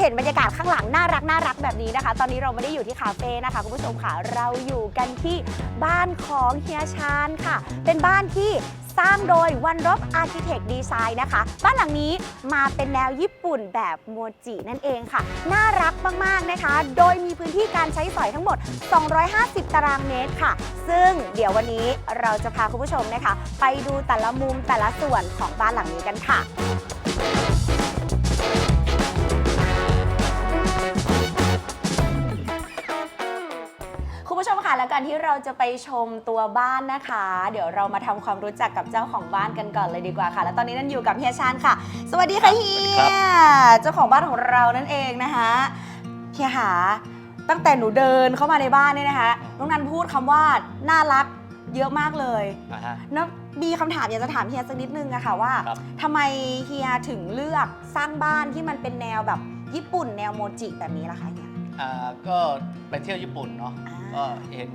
เห็นบรรยากาศข้างหลังน่ารักน่ารักแบบนี้นะคะ ตอนนี้เราไม่ได้อยู่ที่คาเฟ่นะคะคุณผู้ชมค่ะเราอยู่กันที่บ้านของเฮียชาญค่ะ เป็นบ้านที่สร้างโดยวันรบอาร์เคเต็กดีไซน์นะคะ บ้านหลังนี้มาเป็นแนวญี่ปุ่นแบบโมจินั่นเองค่ะ น่ารักมากๆนะคะ โดยมีพื้นที่การใช้สอยทั้งหมด 250 ตารางเมตรค่ะ ซึ่งเดี๋ยววันนี้เราจะพาคุณผู้ชมนะคะ ไปดูแต่ละมุมแต่ละส่วนของบ้านหลังนี้กันค่ะ คุณผู้ชมค่ะ แล้วการที่เราจะไปชมตัวบ้านนะคะ เดี๋ยวเรามาทำความรู้จักกับเจ้าของบ้านกันก่อนเลยดีกว่าค่ะ แล้วตอนนี้นั่นอยู่กับเฮียชานค่ะ สวัสดีค่ะเฮีครัยเจ้าของบ้านของเรานั่นเองนะคะเฮียหาตั้งแต่หนูเดินเข้ามาในบ้านเนี่ยนะคะน้องนันพูดคำว่าน่ารักเยอะมากเลยอ่าฮะแล้วมีคำถามอยากจะถามเฮียสักนิดนึงอะค่ะว่าครับทำไมเฮียถึงเลือกสร้างบ้านที่มันเป็นแนวแบบญี่ปุ่นแนวโมจิแบบนี้ล่ะคะเฮีย อ่าก็ไปเที่ยวญี่ปุ่นเนาะอ่าก็เห็น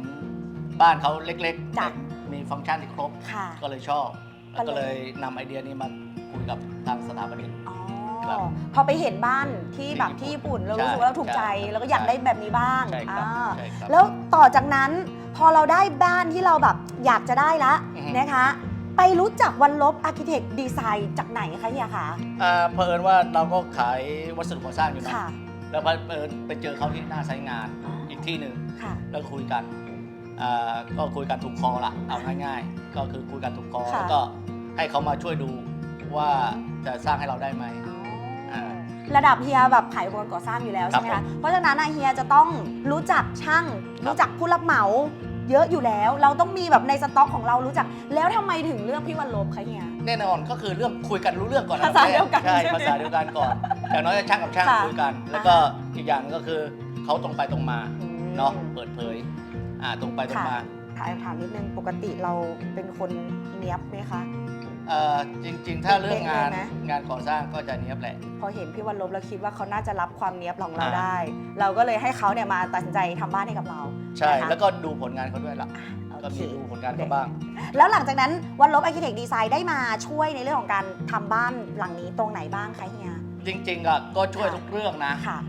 บ้านเขาเล็กๆจ้ะ แต่มีฟังก์ชันที่ครบ ค่ะ ก็เลยชอบก็แล้วเลย ก็เลยนำไอเดียนี้มาคุยกับทางสถาปนิก อ๋อครับพอไปเห็นบ้านที่แบบที่ที่ญี่ญี่ปุ่ปุ่นนเรารู้สึกว่าเราถูกใจ ใช่แล้วก็อยากใช่ ได้แบบนี้บ้างใช่ครับอ่าใช่ครับ แล้วต่อจากนั้นพอเราได้บ้านที่เราแบบอยากจะได้ละอือฮึ นะคะ ไปรู้จักวันลบอาร์เคเต็กดีไซน์จากไหนคะเฮียคะ อ่าเผอิญว่าเราก็ขายวัสดุก่อสร้างอยู่เนอะค่ะ แล้วเผอิญไปเจอเขาที่หน้าไซต์งานอ๋ออี อีกที่หนึ่งค่ะ แล้วคุยกันอ่าก็คุยกันถูกคอละเอาง่าย ๆ ก็คือคุยกันถูกคอค่ะ แล้วก็ให้เขามาช่วยดูว่าจะสร้างให้เราได้ไหมอ่าระดับเฮียแบบขายอุปกรณ์ก่อสร้างอยู่แล้วครัใช่บไหมผคะ มเพราะฉะนั้นอะเฮียจะต้องรู้จักช่างรู้จักผู้รับเหมา เยอะอยู่แล้ว เราต้องมีแบบในสต็อกของเรารู้จัก แล้วทำไมถึงเลือกพี่วันลบคะเฮีย แน่นอนก็คือเรื่องคุยกันรู้เรื่องก่อนภาษาเดียวกันใช่ใช่ไหม ภาษาเดียวกันก่อน อย่างน้อยช่างกับช่างค่ะคุยกัน แล้วก็อีกอย่างก็คือเขาตรงไปตรงมาเนาะเปิดเผยอ่าตรงไปตรงมาถามถามนิดนึงปกติเราเป็นคนเนี้ยบไหมคะ เอ่อจริง ๆ ถ้าเรื่องงานเป๊ะเลยไหมงานก่อสร้างก็จะเนี้ยบแหละ พอเห็นพี่วันลบแล้วคิดว่าเขาน่าจะรับความเนี้ยบของเราอ่า ได้ เราก็เลยให้เขาเนี่ยมาตัดสินใจทำบ้านให้กับเราใช่ นะคะแล้วก็ดูผลงานเขาด้วยล่ะ ก็โอเคมีดูผลงานเขาบ้าง แล้วหลังจากนั้นวันลบอาร์เคเต็กดีไซน์ได้มาช่วยในเรื่องของการทำบ้านหลังนี้ตรงไหนบ้างคะเฮีย จริงๆอะก็ช่วยค่ะทุกเรื่องนะ ค่ะ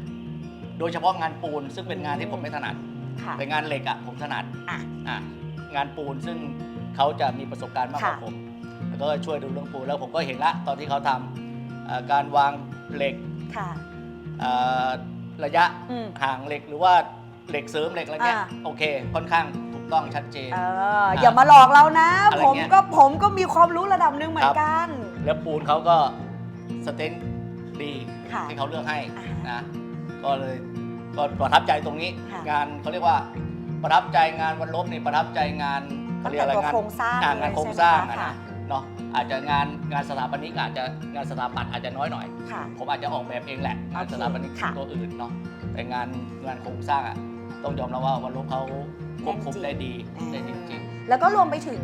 โดยเฉพาะงานปูนซึ่งเป็นงานที่ผมไม่ถนัด ค่ะ แต่งานเหล็กอะผมถนัดอะ อะงานปูนซึ่งเขาจะมีประสบการณ์มากกว่าค่ะ ผม แล้วก็ช่วยดูเรื่องปูนแล้วผมก็เห็นละตอนที่เขาทำเอ่อการวางเหล็กค่ะ เอ่อระยะอืม ห่างเหล็กหรือว่าเหล็กเสริมเหล็กอะไรเงี้ยอ่า โอเค ค่อนข้างถูกต้องชัดเจน เอออย่ามาหลอกเรานะ อะไรผมเงี้ยก็ผมก็มีความรู้ระดับหนึ่งเหมือนกัน แล้วปูนเขาก็สเต็น ดีค่ะที่เขาเลือกให้อ่านะ ก็เลยก็ประทับใจตรงนี้ ค่ะงานเขาเรียกว่าประทับใจงานวันลบนี่ประทับใจงานเขาตั้งเรียกแต่อะไรตัวงานโครงสร้างอ่าเลยงานโครงใช่สไหมร้างอะคะ นะเนาะอาจจะงานงานสถาปนิกอาจจะงานสถาปัตย์อาจจะน้อยหน่อย ค่ะ ผมอาจจะออกแบบเองแหละงานโอเคสถาปนิกค่ะตัวอื่นเนาะแต่งานงานโครงสร้างอะต้องยอมรับว่าวันลบเขาควบคุมแน่นจริงได้ดีอ่าได้จริง แล้วก็รวมไปถึง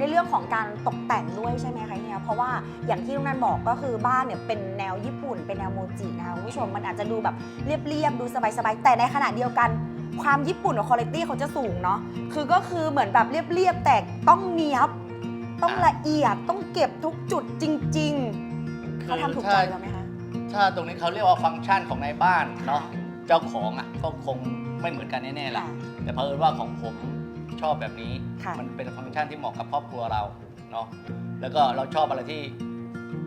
ในเรื่องของการตกแต่งด้วยใช่ไหมคะเฮียเพราะว่าอย่างที่ลุงนันบอกก็คือบ้านเนี่ยเป็นแนวญี่ปุ่น เป็นแนวโมจินะคะคุณผู้ชมมันอาจจะดูแบบเรียบๆดูสบายๆแต่ในขณะเดียวกันความญี่ปุ่นของคุณภาพเขาจะสูงเนาะคือก็คือเหมือนแบบเรียบๆแต่ต้องเนียบต้องละเอียดต้องเก็บทุกจุดจริงๆๆเขาทำถูกใจเราไหมคะถ้าตรงนี้เขาเรียกว่าฟังก์ชันของในบ้านเนาะค่ะเจ้าของอะก็คงไม่เหมือนกันแน่ๆแหละค่ะแต่เผอิญว่าของผม ชอบแบบนี้ ค่ะ มันเป็นฟังก์ชันที่เหมาะกับครอบครัวเราเนาะแล้วก็เราชอบอะไรที่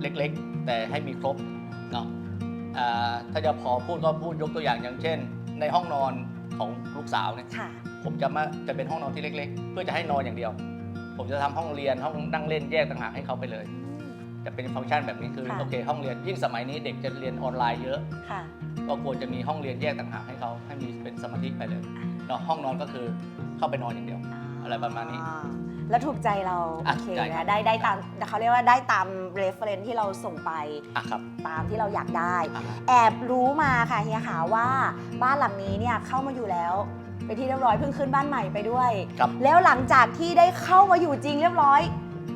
เล็กๆ แต่ให้มีครบเนาะอ่าถ้าจะพอพูดก็พูดยกตัวอย่างอย่างเช่น ในห้องนอนของลูกสาวเนี่ย ค่ะ ผมจะมาจะเป็นห้องนอนที่เล็ก ๆ เพื่อจะให้นอนอย่างเดียว ผมจะทำห้องเรียนห้องนั่งเล่นแยกต่างหากให้เขาไปเลย จะเป็นฟังก์ชันแบบนี้คือค่ะ โอเคห้องเรียนยิ่งสมัยนี้เด็กจะเรียนออนไลน์เยอะ ค่ะก็ควรจะมีห้องเรียนแยกต่างหากให้เขาให้มีเป็นสมาธิไปเลย เนาะห้องนอนก็คือเข้าไปนอนอย่างเดียว อะไรประมาณนี้ อ่แล้วถูกใจเราอะโอเคถูกใจครันะบได้ได้ตามเขาเรียกว่าได้ตาม reference ที่เราส่งไปอะครับตามที่เราอยากได้ อะแอบรู้มาค่ะเฮียขาว่าบ้านหลังนี้เนี่ยเข้ามาอยู่แล้วเป็นที่เรียบร้อยเพิ่งขึ้นบ้านใหม่ไปด้วย ครับ แล้วหลังจากที่ได้เข้ามาอยู่จริงเรียบร้อย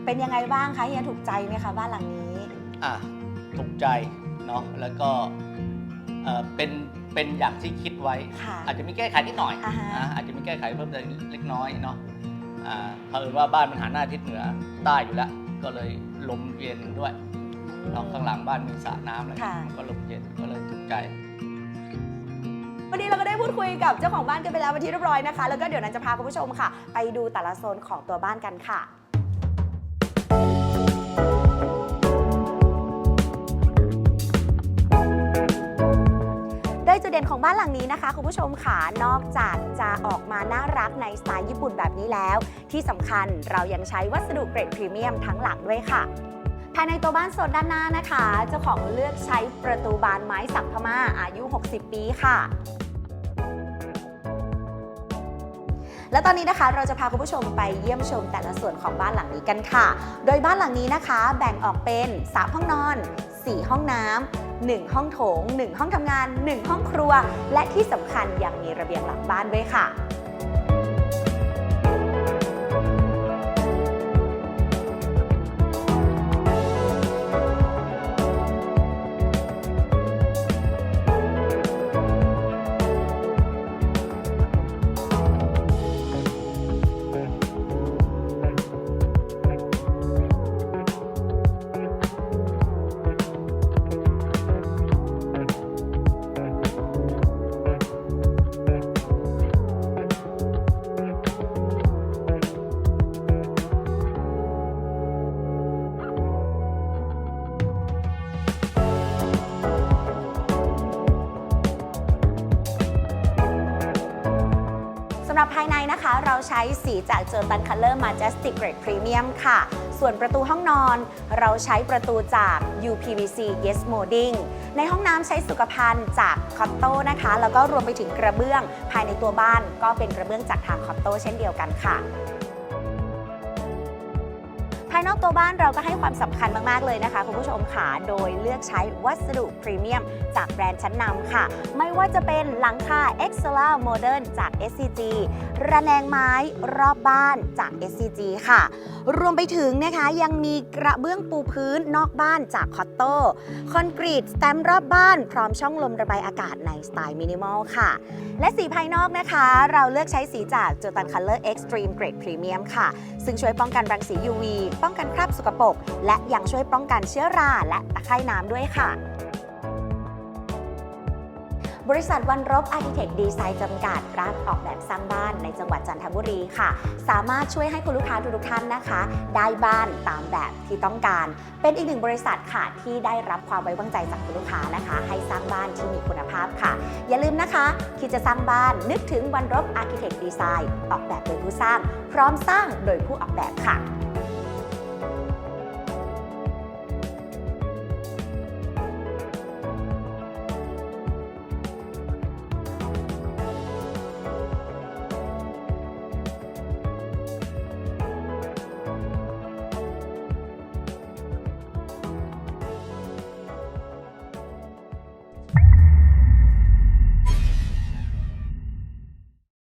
เป็นยังไงบ้างคะเฮียถูกใจไหมคะบ้านหลังนี้ อะถูกใจเนาะแล้วก็เอ่อเป็น เป็นอย่างที่คิดไว้ ค่ะอาจจะมีแก้ไขนิดหน่อยอ่าฮะ นะอาจจะมีแก้ไขเพิ่มเติมเล็กน้อยเนาะอ่าเผอิญว่าบ้านมันหันหน้าทิศเหนือใต้อยู่แล้ว ก็เลยลมเย็นด้วยเนาะข้างหลังบ้านมีสระน้ำอะไรค่ะก็ลมเย็นก็เลยถูกใจ วันนี้เราก็ได้พูดคุยกับเจ้าของบ้านกันไปแล้วเป็นที่เรียบร้อยนะคะ แล้วก็เดี๋ยวนันจะพาคุณผู้ชมค่ะ ไปดูแต่ละโซนของตัวบ้านกันค่ะ ยจุดเด่นของบ้านหลังนี้นะคะคุณผู้ชมค่ะ นอกจากจะออกมาน่ารักในสไตล์ญี่ปุ่นแบบนี้แล้ว ที่สำคัญเรายังใช้วัสดุเกรดพรีเมียมทั้งหลังด้วยค่ะภายในตัวบ้านโซนด้านหน้านะคะ เจ้าของเลือกใช้ประตูบานไม้สักพม่าอายุ 60 ปีค่ะ และตอนนี้นะคะเราจะพาคุณผู้ชมไปเยี่ยมชมแต่ละส่วนของบ้านหลังนี้กันค่ะ โดยบ้านหลังนี้นะคะ แบ่งออกเป็น 3 ห้องนอน 4 ห้องน้ำ1 ห้องโถง 1 ห้องทำงาน 1 ห้องครัว และที่สำคัญยังมีระเบียงหลังบ้านด้วยค่ะ ใช้สีจากเจอตันคัลเลอร์มาจัสติกเกรดพรีเมียมค่ะ ส่วนประตูห้องนอนเราใช้ประตูจาก UPVC Yes Molding ในห้องน้ำใช้สุขภัณฑ์จากคอตโต้นะคะ แล้วก็รวมไปถึงกระเบื้องภายในตัวบ้านก็เป็นกระเบื้องจากทางคอตโต้เช่นเดียวกันค่ะายนอกตัวบ้านเราก็ให้ความสำคัญมาก ๆ เลยนะคะคุณผู้ชมค่ะโดยเลือกใช้วัสดุพรีเมียม จากแบรนด์ชั้นนำค่ะ ไม่ว่าจะเป็นหลังคา e x c e l a Modern จาก SCG ระแนงไม้รอบบ้านจาก SCG ค่ะ รวมไปถึงนะคะยังมีกระเบื้องปูพื้นนอกบ้านจากคอตโต้คอนกรีตสแตมรอบบ้านพร้อมช่องลมระบายอากาศในสไตล์มินิมอลค่ะ และสีภายนอกนะคะ เราเลือกใช้สีจากจอตันคัลเลอร์ Extreme Grade Premium ค่ะ ซึ่งช่วยป้องกันรังสี UV ป้้องกันคราบสกปรกและยังช่วยป้องกันเชื้อราและตะไคร่น้ำด้วยค่ะบริษัทวันรบอาร์ i ิเทคดีไซน์จำกัดรับออกแบบสร้างบ้านในจังหวัดจันทบุรีค่ะ สามารถช่วยให้คุณลูกค้าทุกท่านนะคะ ได้บ้านตามแบบที่ต้องการ เป็นอีกหนึ่งบริษัทค่ะที่ได้รับความไว้วางใจจากคุณลูกค้านะคะ ให้สร้างบ้านที่มีคุณภาพค่ะ อย่าลืมนะคะคิดจะสร้างบ้านนึกถึงวันรบอาร์ i ิเทคดีไซน์ออกแบบโดยผู้สร้าง พร้อมสร้างโดยผู้ออกแบบค่ะ